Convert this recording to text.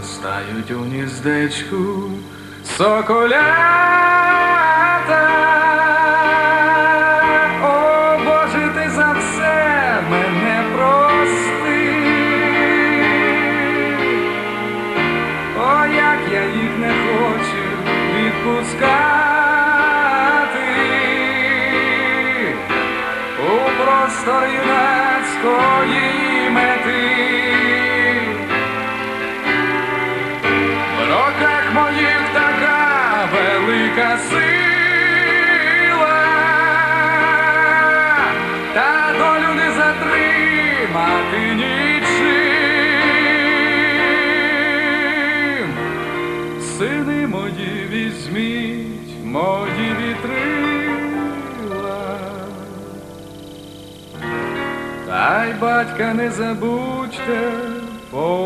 Зростають у гніздечку соколята. О, Боже, ти за все мене прости. О, як я їх не хочу відпускати у простор юнацької сила, та долю не затримати нічим. Сини мої візьміть, мої вітрила. Та й батька не забудьте.